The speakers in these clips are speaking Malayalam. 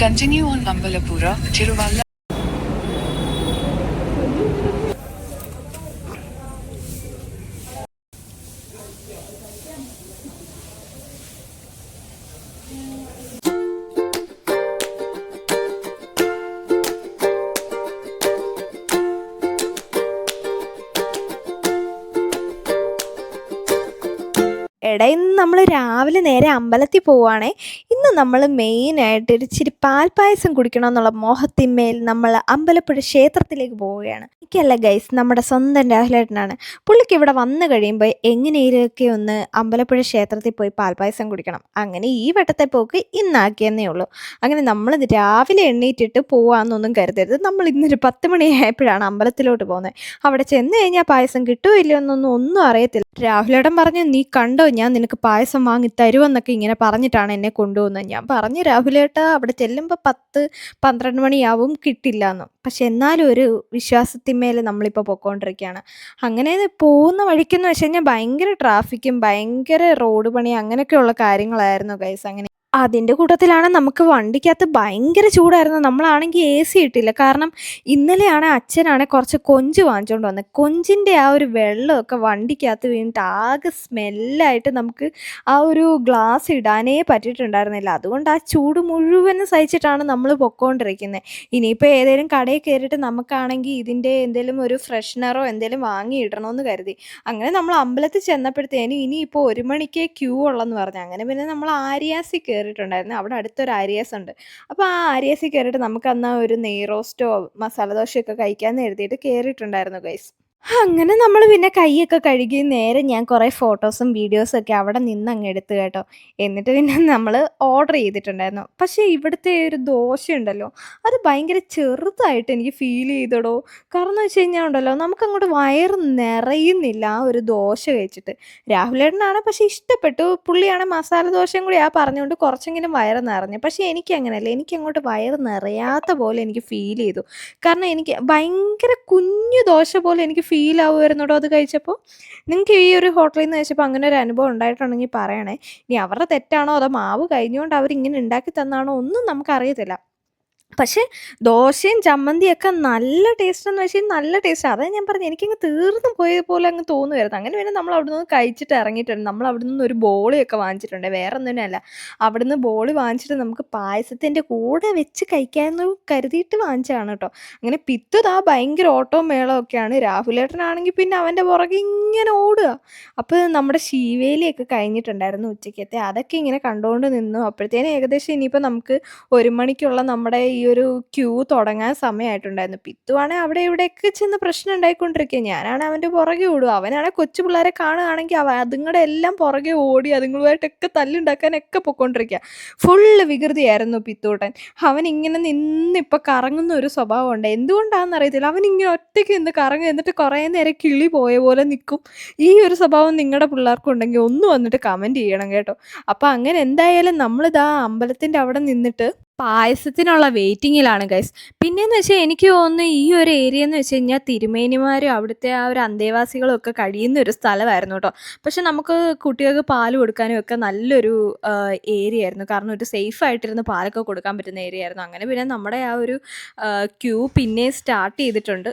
Continue on Ambalapura, Tiruvalla. എടാ ഇന്ന് നമ്മൾ രാവിലെ നേരെ അമ്പലത്തിൽ പോവുകയാണേ ഇന്ന് നമ്മൾ മെയിനായിട്ട് ഇച്ചിരി പാൽപ്പായസം കുടിക്കണമെന്നുള്ള മോഹത്തിന്മേൽ നമ്മൾ അമ്പലപ്പുഴ ക്ഷേത്രത്തിലേക്ക് പോവുകയാണ്. എനിക്കല്ല ഗൈസ് നമ്മുടെ സ്വന്തം രാഹുലേട്ടനാണ്. പുള്ളിക്ക് ഇവിടെ വന്നു കഴിയുമ്പോൾ എങ്ങനെയൊക്കെ ഒന്ന് അമ്പലപ്പുഴ ക്ഷേത്രത്തിൽ പോയി പാൽപ്പായസം കുടിക്കണം. അങ്ങനെ ഈ വട്ടത്തെ പോക്ക് ഇന്നാക്കിയെന്നേ ഉള്ളൂ. അങ്ങനെ നമ്മൾ രാവിലെ എണ്ണീറ്റിട്ട് പോവാമെന്നൊന്നും കരുതരുത്. നമ്മൾ ഇന്നൊരു പത്ത് മണിയായപ്പോഴാണ് അമ്പലത്തിലോട്ട് പോകുന്നത്. അവിടെ ചെന്ന് കഴിഞ്ഞാൽ പായസം കിട്ടുമോ ഇല്ലയോ എന്നൊന്നും ഒന്നും അറിയത്തില്ല. രാഹുലേട്ടൻ പറഞ്ഞു നീ കണ്ടോ ഞാൻ നിനക്ക് പായസം വാങ്ങി തരുമെന്നൊക്കെ ഇങ്ങനെ പറഞ്ഞിട്ടാണ് എന്നെ കൊണ്ടുപോകുന്നത് ഞാൻ പറഞ്ഞു രാഹുലേട്ടാ അവിടെ ചെല്ലുമ്പോൾ പത്ത് പന്ത്രണ്ട് മണിയാവും കിട്ടില്ല എന്ന് പക്ഷെ എന്നാലും ഒരു വിശ്വാസത്തിന്മേൽ നമ്മളിപ്പോൾ പൊയ്ക്കൊണ്ടിരിക്കുകയാണ് അങ്ങനെ പോകുന്ന വഴിക്കെന്ന് വെച്ച് കഴിഞ്ഞാൽ ഭയങ്കര ട്രാഫിക്കും ഭയങ്കര റോഡ് പണി അങ്ങനെയൊക്കെയുള്ള കാര്യങ്ങളായിരുന്നു ഗൈസ് അങ്ങനെ അതിന്റെ കൂട്ടത്തിലാണ് നമുക്ക് വണ്ടിക്കകത്ത് ഭയങ്കര ചൂടായിരുന്നു. നമ്മളാണെങ്കിൽ എ സി ഇട്ടില്ല. കാരണം ഇന്നലെയാണ് അച്ഛനാണ് കുറച്ച് കൊഞ്ച് വാങ്ങിച്ചുകൊണ്ട് വന്നത് കൊഞ്ചിന്റെ ആ ഒരു വെള്ളമൊക്കെ വണ്ടിക്കകത്ത് വീണിട്ട് ആകെ സ്മെല്ലായിട്ട് നമുക്ക് ആ ഒരു ഗ്ലാസ് ഇടാനേ പറ്റിയിട്ടുണ്ടായിരുന്നില്ല. അതുകൊണ്ട് ആ ചൂട് മുഴുവനും സഹിച്ചിട്ടാണ് നമ്മൾ പൊക്കോണ്ടിരിക്കുന്നത് ഇനിയിപ്പോൾ ഏതെങ്കിലും കടയിൽ കയറിയിട്ട് നമുക്കാണെങ്കിൽ ഇതിന്റെ എന്തെങ്കിലും ഒരു ഫ്രഷ്നറോ എന്തെങ്കിലും വാങ്ങി ഇടണമെന്ന് കരുതി. അങ്ങനെ നമ്മൾ അമ്പലത്തിൽ ചെന്നപ്പോഴത്തേനും ഇനിയിപ്പോൾ ഒരു മണിക്കേ ക്യൂ ഉള്ളെന്ന് പറഞ്ഞു. അങ്ങനെ പിന്നെ നമ്മൾ ആര്യാസി കയറിയിട്ടുണ്ടായിരുന്നു അവിടെ അടുത്തൊരു ആരിയസ് ഉണ്ട്. അപ്പോൾ ആ ആരിയസിൽ കയറിയിട്ട് നമുക്ക് അന്ന് ഒരു നെയ് റോസ്റ്റോ മസാല ദോശയൊക്കെ കഴിക്കാമെന്ന് എഴുതിയിട്ട് കയറിയിട്ടുണ്ടായിരുന്നു ഗൈസ്. അങ്ങനെ നമ്മൾ പിന്നെ കൈയൊക്കെ കഴുകി നേരെ ഞാൻ കുറേ ഫോട്ടോസും വീഡിയോസും ഒക്കെ അവിടെ നിന്ന് അങ്ങ് എടുത്തു കേട്ടോ. എന്നിട്ട് പിന്നെ നമ്മൾ ഓർഡർ ചെയ്തിട്ടുണ്ടായിരുന്നു. പക്ഷേ ഇവിടുത്തെ ഒരു ദോശ ഉണ്ടല്ലോ അത് ഭയങ്കര ചെറുതായിട്ട് എനിക്ക് ഫീൽ ചെയ്തിടോ. കാരണം എന്ന് വെച്ച് കഴിഞ്ഞാൽ ഉണ്ടല്ലോ നമുക്കങ്ങോട്ട് വയറ് നിറയുന്നില്ല ആ ഒരു ദോശ കഴിച്ചിട്ട്. രാഹുലേട്ടനാണ് പക്ഷേ ഇഷ്ടപ്പെട്ടു. പുള്ളിയാണ് മസാല ദോശയും കൂടി ആ പറഞ്ഞുകൊണ്ട് കുറച്ചെങ്കിലും വയറ് നിറഞ്ഞു. പക്ഷേ എനിക്ക് അങ്ങനെയല്ല എനിക്ക് അങ്ങോട്ട് വയറ് നിറയാത്ത പോലെ എനിക്ക് ഫീൽ ചെയ്തു. കാരണം എനിക്ക് ഭയങ്കര കുഞ്ഞു ദോശ പോലെ എനിക്ക് ഫീൽ ആവുമായിരുന്നോടോ അത് കഴിച്ചപ്പോൾ? നിങ്ങൾക്ക് ഈ ഒരു ഹോട്ടലിൽ നിന്ന് കഴിച്ചപ്പോൾ അങ്ങനെ ഒരു അനുഭവം ഉണ്ടായിട്ടുണ്ടെങ്കിൽ പറയണേ. ഇനി അവരുടെ തെറ്റാണോ? അതോ മാവ് കഴിഞ്ഞുകൊണ്ട് അവരിങ്ങനെ ഉണ്ടാക്കി തന്നാണോ? ഒന്നും നമുക്കറിയത്തില്ല. പക്ഷേ ദോശയും ചമ്മന്തിയൊക്കെ നല്ല ടേസ്റ്റ് എന്ന് വെച്ചാൽ നല്ല ടേസ്റ്റ്. അതാ ഞാൻ പറഞ്ഞു എനിക്കങ്ങ് തീർന്നു പോയത് പോലെ അങ്ങ് തോന്നുമായിരുന്നു അങ്ങനെ പിന്നെ നമ്മൾ അവിടെ നിന്ന് കഴിച്ചിട്ട് ഇറങ്ങിയിട്ടുണ്ട്. നമ്മൾ അവിടെ നിന്ന് ഒരു ബോളിയൊക്കെ വാങ്ങിച്ചിട്ടുണ്ട്. വേറെ ഒന്നിനല്ല അവിടെ നിന്ന് ബോളി വാങ്ങിച്ചിട്ട് നമുക്ക് പായസത്തിന്റെ കൂടെ വെച്ച് കഴിക്കാമെന്ന് കരുതിയിട്ട് വാങ്ങിച്ചതാണ് കേട്ടോ. അങ്ങനെ പിത്തത് ഭയങ്കര ഓട്ടോ മേളമൊക്കെയാണ് രാഹുലേട്ടനാണെങ്കിൽ പിന്നെ അവന്റെ പുറകെ ഇങ്ങനെ ഓടുക. അപ്പോൾ നമ്മുടെ ശീവേലിയൊക്കെ കഴിഞ്ഞിട്ടുണ്ടായിരുന്നു ഉച്ചയ്ക്കത്തെ. അതൊക്കെ ഇങ്ങനെ കണ്ടുകൊണ്ട് നിന്നു. അപ്പോഴത്തേനും ഏകദേശം ഇനിയിപ്പോൾ നമുക്ക് ഒരു മണിക്കുള്ള നമ്മുടെ ഒരു ക്യൂ തുടങ്ങാൻ സമയമായിട്ടുണ്ടായിരുന്നു പിത്തുവാണെങ്കിൽ അവിടെ ഇവിടെയൊക്കെ ചെന്ന് പ്രശ്നം ഉണ്ടായിക്കൊണ്ടിരിക്കുക ഞാനാണ് അവന്റെ പുറകെ ഓടുക. അവനാണെ കൊച്ചു പിള്ളേരെ കാണുകയാണെങ്കിൽ അവ അതുങ്ങളുടെ എല്ലാം പുറകെ ഓടി അതുങ്ങളുമായിട്ടൊക്കെ തല്ലുണ്ടാക്കാനൊക്കെ പൊയ്ക്കൊണ്ടിരിക്കുക. ഫുള്ള് വികൃതിയായിരുന്നു പിത്തൂട്ടൻ. അവൻ ഇങ്ങനെ നിന്നിപ്പോൾ കറങ്ങുന്ന ഒരു സ്വഭാവമുണ്ട്. എന്തുകൊണ്ടാണെന്ന് അറിയത്തില്ല. അവൻ ഇങ്ങനെ ഒറ്റയ്ക്ക് നിന്ന് കറങ്ങും എന്നിട്ട് കുറേ നേരം കിളി പോയ പോലെ നിൽക്കും. ഈ ഒരു സ്വഭാവം നിങ്ങളുടെ പിള്ളേർക്കുണ്ടെങ്കിൽ ഒന്ന് വന്നിട്ട് കമന്റ് ചെയ്യണം കേട്ടോ. അപ്പോൾ അങ്ങനെ എന്തായാലും നമ്മളിതാ അമ്പലത്തിന്റെ അവിടെ നിന്നിട്ട് പായസത്തിനുള്ള വെയിറ്റിങ്ങിലാണ് ഗൈസ് പിന്നെയെന്ന് വെച്ചാൽ എനിക്ക് തോന്നുന്നു ഈ ഒരു ഏരിയ എന്ന് വെച്ച് കഴിഞ്ഞാൽ തിരുമേനിമാരും അവിടുത്തെ ആ ഒരു അന്തേവാസികളും ഒക്കെ കഴിയുന്ന ഒരു സ്ഥലമായിരുന്നു കേട്ടോ പക്ഷെ നമുക്ക് കുട്ടികൾക്ക് പാൽ കൊടുക്കാനും ഒക്കെ നല്ലൊരു ഏരിയ ആയിരുന്നു. കാരണം ഒരു സേഫ് ആയിട്ടിരുന്ന് പാലൊക്കെ കൊടുക്കാൻ പറ്റുന്ന ഏരിയ ആയിരുന്നു. അങ്ങനെ പിന്നെ നമ്മുടെ ആ ഒരു ക്യൂ പിന്നെ സ്റ്റാർട്ട് ചെയ്തിട്ടുണ്ട്.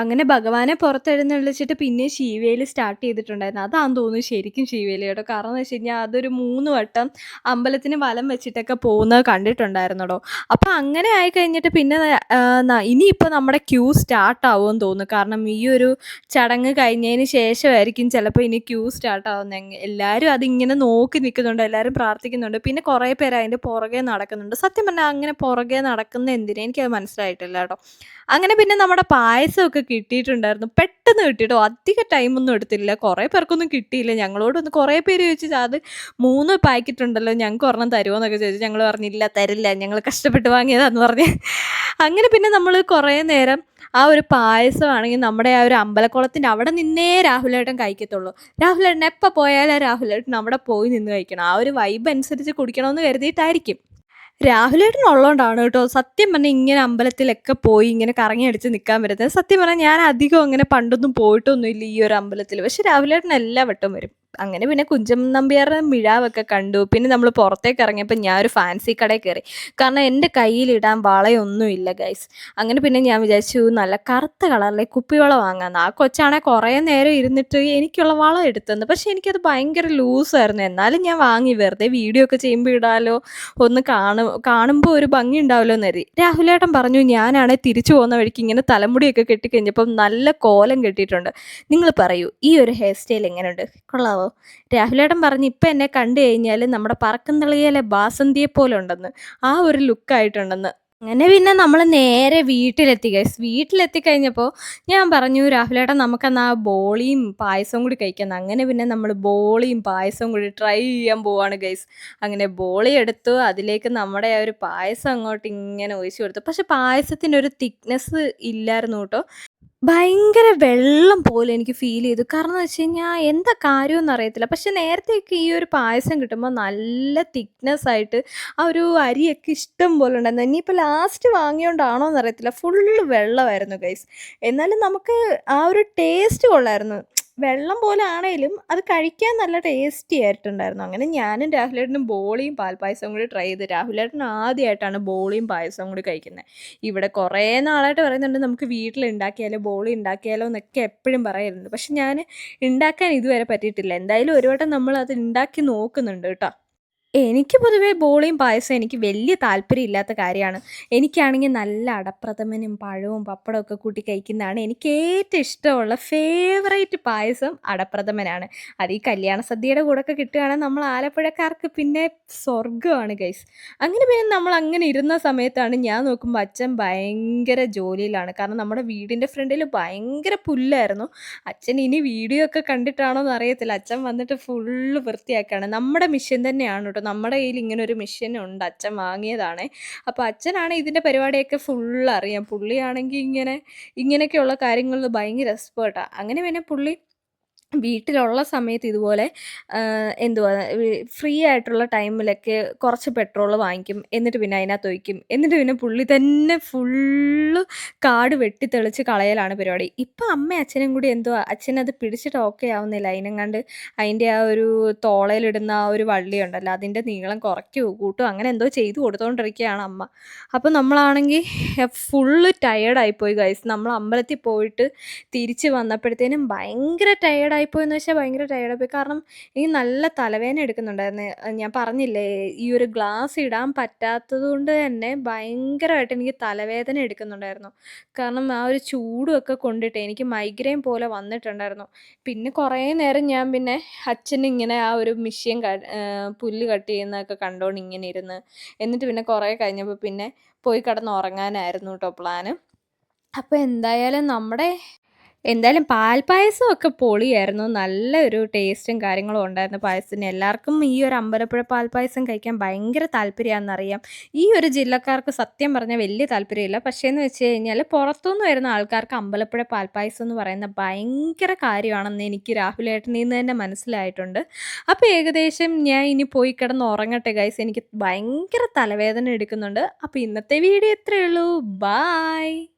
അങ്ങനെ ഭഗവാനെ പുറത്തെഴുന്നള്ളിച്ചിട്ട് പിന്നെ ശിവേൽ സ്റ്റാർട്ട് ചെയ്തിട്ടുണ്ടായിരുന്നു. അതാന്ന് തോന്നുന്നു ശരിക്കും ശീവേലി കേട്ടോ. കാരണം എന്ന് വെച്ച് കഴിഞ്ഞാൽ അതൊരു മൂന്ന് വട്ടം അമ്പലത്തിന് വലം വെച്ചിട്ടൊക്കെ പോകുന്നത് കണ്ടിട്ടുണ്ടായിരുന്നടോ. അപ്പോൾ അങ്ങനെ ആയി കഴിഞ്ഞിട്ട് പിന്നെ ഇനിയിപ്പോൾ നമ്മുടെ ക്യൂ സ്റ്റാർട്ട് ആവുമെന്ന് തോന്നുന്നു. കാരണം ഈ ഒരു ചടങ്ങ് കഴിഞ്ഞതിന് ശേഷമായിരിക്കും ചിലപ്പോൾ ഇനി ക്യൂ സ്റ്റാർട്ട് ആവുന്നത്. എല്ലാവരും അതിങ്ങനെ നോക്കി നിൽക്കുന്നുണ്ട് എല്ലാവരും പ്രാർത്ഥിക്കുന്നുണ്ട്. പിന്നെ കുറേ പേര് അതിന്റെ പുറകെ നടക്കുന്നുണ്ട്. സത്യം പറഞ്ഞാൽ അങ്ങനെ പുറകെ നടക്കുന്ന എന്തിനാ എനിക്കത് മനസ്സിലായിട്ടില്ല കേട്ടോ. അങ്ങനെ പിന്നെ നമ്മുടെ പായസമൊക്കെ കിട്ടിയിട്ടുണ്ടായിരുന്നു. പെട്ടെന്ന് കിട്ടിയിട്ടോ അധിക ടൈമൊന്നും എടുത്തില്ല. കുറേ പേർക്കൊന്നും കിട്ടിയില്ല. ഞങ്ങളോടൊന്ന് കുറേ പേര് ചോദിച്ചു അത് മൂന്ന് പാക്കറ്റ് ഉണ്ടല്ലോ ഞങ്ങൾക്ക് ഒരെണ്ണം തരുമോ എന്നൊക്കെ ചോദിച്ചു ഞങ്ങൾ പറഞ്ഞില്ല തരില്ല. ഞങ്ങൾ കഷ്ടപ്പെട്ട് വാങ്ങിയതാന്ന് പറഞ്ഞ്. അങ്ങനെ പിന്നെ നമ്മൾ കുറേ നേരം ആ ഒരു പായസമാണെങ്കിൽ നമ്മുടെ ആ ഒരു അമ്പലക്കുളത്തിന്റെ അവിടെ നിന്നേ രാഹുലേട്ടൻ കഴിക്കത്തുള്ളൂ. രാഹുലേട്ടൻ എപ്പോൾ പോയാലും രാഹുലേട്ടൻ അവിടെ പോയി നിന്ന് കഴിക്കണം. ആ ഒരു വൈബ് അനുസരിച്ച് കുടിക്കണമെന്ന് കരുതിയിട്ടായിരിക്കും. രാഹുലേട്ടൻ ഉള്ളതുകൊണ്ടാണ് കേട്ടോ. സത്യം പറഞ്ഞാൽ ഇങ്ങനെ അമ്പലത്തിലൊക്കെ പോയി ഇങ്ങനെ കറങ്ങി അടിച്ച് നിൽക്കാൻ പറ്റുന്നത്. സത്യം പറഞ്ഞാൽ ഞാൻ അധികം അങ്ങനെ പണ്ടൊന്നും പോയിട്ടൊന്നുമില്ല ഈ ഒരു അമ്പലത്തിൽ. പക്ഷെ രാഹുലേട്ടൻ എല്ലാ വട്ടം വരും. അങ്ങനെ പിന്നെ കുഞ്ചൻ നമ്പ്യാരുടെ മിഴാവൊക്കെ കണ്ടു. പിന്നെ നമ്മൾ പുറത്തേക്ക് ഇറങ്ങിയപ്പോൾ ഞാൻ ഒരു ഫാൻസി കടയിൽ കയറി. കാരണം എന്റെ കയ്യിലിടാൻ വളയൊന്നുമില്ല ഗൈസ് അങ്ങനെ പിന്നെ ഞാൻ വിചാരിച്ചു നല്ല കറുത്ത കളറിലെ കുപ്പിവള വാങ്ങാമെന്ന് ആ കൊച്ചാണെ കുറേ നേരം ഇരുന്നിട്ട് എനിക്കുള്ള വളം എടുത്തെന്ന്. പക്ഷേ എനിക്കത് ഭയങ്കര ലൂസായിരുന്നു എന്നാലും ഞാൻ വാങ്ങി. വെറുതെ വീഡിയോ ഒക്കെ ചെയ്യുമ്പോൾ ഇടാലോ ഒന്ന് കാണും കാണുമ്പോൾ ഒരു ഭംഗി ഉണ്ടാവുമല്ലോ എന്ന് കരുതി. രാഹുലേട്ടൻ പറഞ്ഞു ഞാനാണെ തിരിച്ചു പോകുന്ന വഴിക്ക് ഇങ്ങനെ തലമുടിയൊക്കെ കെട്ടിക്കഴിഞ്ഞപ്പം നല്ല കോലം കെട്ടിയിട്ടുണ്ട്. നിങ്ങൾ പറയൂ ഈ ഒരു ഹെയർ സ്റ്റൈൽ എങ്ങനെയുണ്ട് കൊള്ളാവോ? രാഹുലേട്ടൻ പറഞ്ഞ് ഇപ്പം എന്നെ കണ്ടു കഴിഞ്ഞാൽ നമ്മുടെ പറക്കുന്തളിയിലെ ബാസന്തിയെ പോലെ ഉണ്ടെന്ന്. ആ ഒരു ലുക്കായിട്ടുണ്ടെന്ന് അങ്ങനെ പിന്നെ നമ്മൾ നേരെ വീട്ടിലെത്തി ഗൈസ് വീട്ടിലെത്തി കഴിഞ്ഞപ്പോൾ ഞാൻ പറഞ്ഞു രാഹുലേട്ടൻ നമുക്കെന്നാ ബോളിയും പായസവും കൂടി കഴിക്കാം അങ്ങനെ പിന്നെ നമ്മൾ ബോളിയും പായസവും കൂടി ട്രൈ ചെയ്യാൻ പോവാണ് ഗൈസ് അങ്ങനെ ബോളി എടുത്തു അതിലേക്ക് നമ്മുടെ ആ ഒരു പായസം അങ്ങോട്ട് ഇങ്ങനെ ഒഴിച്ചു കൊടുത്തു. പക്ഷെ പായസത്തിന്റെ ഒരു തിക്നെസ് ഇല്ലായിരുന്നു കേട്ടോ. ഭയങ്കര വെള്ളം പോലെ എനിക്ക് ഫീൽ ചെയ്തു. കാരണം വെച്ച് കഴിഞ്ഞാൽ എന്താ കാര്യമെന്ന് അറിയത്തില്ല. പക്ഷെ നേരത്തെയൊക്കെ ഈ ഒരു പായസം കിട്ടുമ്പോൾ നല്ല തിക്നെസ് ആയിട്ട് ആ ഒരു അരിയൊക്കെ ഇഷ്ടം പോലെ ഉണ്ടായിരുന്നു. ഇനിയിപ്പോൾ ലാസ്റ്റ് വാങ്ങിയോണ്ടാണോ എന്നറിയത്തില്ല ഫുള്ള് വെള്ളമായിരുന്നു ഗൈസ് എന്നാലും നമുക്ക് ആ ഒരു ടേസ്റ്റ് കൊള്ളായിരുന്നു. വെള്ളം പോലെ ആണേലും അത് കഴിക്കാൻ നല്ല ടേസ്റ്റി ആയിട്ടുണ്ടായിരുന്നു. അങ്ങനെ ഞാനും രാഹുലേട്ടനും ബോളിയും പാൽപ്പായസവും കൂടി ട്രൈ ചെയ്ത് രാഹുലേട്ടൻ ആദ്യമായിട്ടാണ് ബോളിയും പായസവും കൂടി കഴിക്കുന്നത്. ഇവിടെ കുറേ നാളായിട്ട് പറയുന്നുണ്ട് നമുക്ക് വീട്ടിൽ ഉണ്ടാക്കിയാലോ ബോളി ഉണ്ടാക്കിയാലോ എന്നൊക്കെ എപ്പോഴും പറയുന്നുണ്ട് പക്ഷെ ഞാൻ ഉണ്ടാക്കാൻ ഇതുവരെ പറ്റിയിട്ടില്ല. എന്തായാലും ഒരു വട്ടം നമ്മൾ അത് ഉണ്ടാക്കി നോക്കുന്നുണ്ട് കേട്ടോ. എനിക്ക് പൊതുവേ ബോളിയും പായസം എനിക്ക് വലിയ താല്പര്യം ഇല്ലാത്ത കാര്യമാണ്. എനിക്കാണെങ്കിൽ നല്ല അടപ്രഥമനും പഴവും പപ്പടവും ഒക്കെ കൂട്ടി കഴിക്കുന്നതാണ് എനിക്ക് ഏറ്റവും ഇഷ്ടമുള്ള ഫേവറേറ്റ് പായസം അടപ്രഥമനാണ്. അത് ഈ കല്യാണ സദ്യയുടെ കൂടെ ഒക്കെ കിട്ടുകയാണെങ്കിൽ നമ്മൾ ആലപ്പുഴക്കാർക്ക് പിന്നെ സ്വർഗമാണ് ഗൈസ് അങ്ങനെ പിന്നെ നമ്മൾ അങ്ങനെ ഇരുന്ന സമയത്താണ് ഞാൻ നോക്കുമ്പോൾ അച്ഛൻ ഭയങ്കര ജോലിയിലാണ്. കാരണം നമ്മുടെ വീടിന്റെ ഫ്രണ്ടിൽ ഭയങ്കര പുല്ലായിരുന്നു. അച്ഛൻ ഇനി വീഡിയോ ഒക്കെ കണ്ടിട്ടാണോ എന്ന് അറിയത്തില്ല. അച്ഛൻ വന്നിട്ട് ഫുള്ള് വൃത്തിയാക്കുകയാണ്. നമ്മുടെ മിഷൻ തന്നെയാണ് കേട്ടോ നമ്മുടെ കയ്യിൽ ഇങ്ങനെ ഒരു മെഷീൻ ഉണ്ട്. അച്ഛൻ വാങ്ങിയതാണ്. അപ്പോൾ അച്ഛനാണ് ഇതിന്റെ പരിപാടിയൊക്കെ ഫുൾ അറിയാം. പുള്ളിയാണെങ്കിൽ ഇങ്ങനെ ഇങ്ങനെയൊക്കെയുള്ള കാര്യങ്ങളിൽ ഭയങ്കര എക്സ്പേർട്ടാണ് അങ്ങനെ പിന്നെ പുള്ളി വീട്ടിലുള്ള സമയത്ത് ഇതുപോലെ എന്തുവാ ഫ്രീ ആയിട്ടുള്ള ടൈമിലൊക്കെ കുറച്ച് പെട്രോൾ വാങ്ങിക്കും എന്നിട്ട് പിന്നെ അതിനകത്ത് ഒഴിക്കും. എന്നിട്ട് പിന്നെ പുള്ളി തന്നെ ഫുള്ള് കാട് വെട്ടിത്തെളിച്ച് കളയലാണ് പരിപാടി. ഇപ്പം അമ്മ അച്ഛനും കൂടി എന്തുവാ അച്ഛനത് പിടിച്ചിട്ട് ഓക്കെ ആവുന്നില്ല. അതിനെങ്ങാണ്ട് അതിന്റെ ആ ഒരു തോളയിലിടുന്ന ആ ഒരു വള്ളി ഉണ്ടല്ലോ അതിന്റെ നീളം കുറയ്ക്കോ കൂട്ടോ അങ്ങനെ എന്തോ ചെയ്തു കൊടുത്തോണ്ടിരിക്കുകയാണ് അമ്മ. അപ്പം നമ്മളാണെങ്കിൽ ഫുള്ള് ടയേർഡായിപ്പോയി ഗൈസ് നമ്മൾ അമ്പലത്തിൽ പോയിട്ട് തിരിച്ച് വന്നപ്പോഴത്തേനും ഭയങ്കര ടയേർഡായിപ്പോയി എന്ന് വെച്ചാൽ ഭയങ്കര ടയർഡായിപ്പോയി കാരണം എനിക്ക് നല്ല തലവേദന എടുക്കുന്നുണ്ടായിരുന്നു. ഞാൻ പറഞ്ഞില്ലേ ഈ ഒരു ഗ്ലാസ് ഇടാൻ പറ്റാത്തത് കൊണ്ട് തന്നെ ഭയങ്കരമായിട്ട് എനിക്ക് തലവേദന എടുക്കുന്നുണ്ടായിരുന്നു. കാരണം ആ ഒരു ചൂടുമൊക്കെ കൊണ്ടിട്ട് എനിക്ക് മൈഗ്രെയിൻ പോലെ വന്നിട്ടുണ്ടായിരുന്നു. പിന്നെ കുറേ നേരം ഞാൻ പിന്നെ അച്ഛനിങ്ങനെ ആ ഒരു മിഷ്യൻ പുല്ല് കട്ട് ചെയ്യുന്നതൊക്കെ കണ്ടുകൊണ്ട് ഇങ്ങനെ ഇരുന്ന്. എന്നിട്ട് പിന്നെ കുറേ കഴിഞ്ഞപ്പോൾ പിന്നെ പോയി കിടന്ന് ഉറങ്ങാനായിരുന്നു കേട്ടോ പ്ലാന് അപ്പോൾ എന്തായാലും നമ്മുടെ എന്തായാലും പാൽപ്പായസം ഒക്കെ പൊളിയായിരുന്നു. നല്ലൊരു ടേസ്റ്റും കാര്യങ്ങളും ഉണ്ടായിരുന്നു പായസത്തിന്. എല്ലാവർക്കും ഈ ഒരു അമ്പലപ്പുഴ പാൽപ്പായസം കഴിക്കാൻ ഭയങ്കര താല്പര്യമാണെന്നറിയാം ഈ ഒരു ജില്ലക്കാർക്ക് സത്യം പറഞ്ഞാൽ വലിയ താല്പര്യമില്ല. പക്ഷേ എന്ന് വെച്ച് കഴിഞ്ഞാൽ പുറത്തുനിന്ന് വരുന്ന ആൾക്കാർക്ക് അമ്പലപ്പുഴ പാൽപ്പായസം എന്ന് പറയുന്ന ഭയങ്കര കാര്യമാണെന്ന് എനിക്ക് രാഹുലേട്ടനിൽ നിന്ന് തന്നെ മനസ്സിലായിട്ടുണ്ട്. അപ്പോൾ ഏകദേശം ഞാൻ ഇനി പോയി കിടന്ന് ഉറങ്ങട്ടെ ഗൈസ് എനിക്ക് ഭയങ്കര തലവേദന എടുക്കുന്നുണ്ട്. അപ്പോൾ ഇന്നത്തെ വീഡിയോ ഇത്രയേ ഉള്ളൂ. ബായ്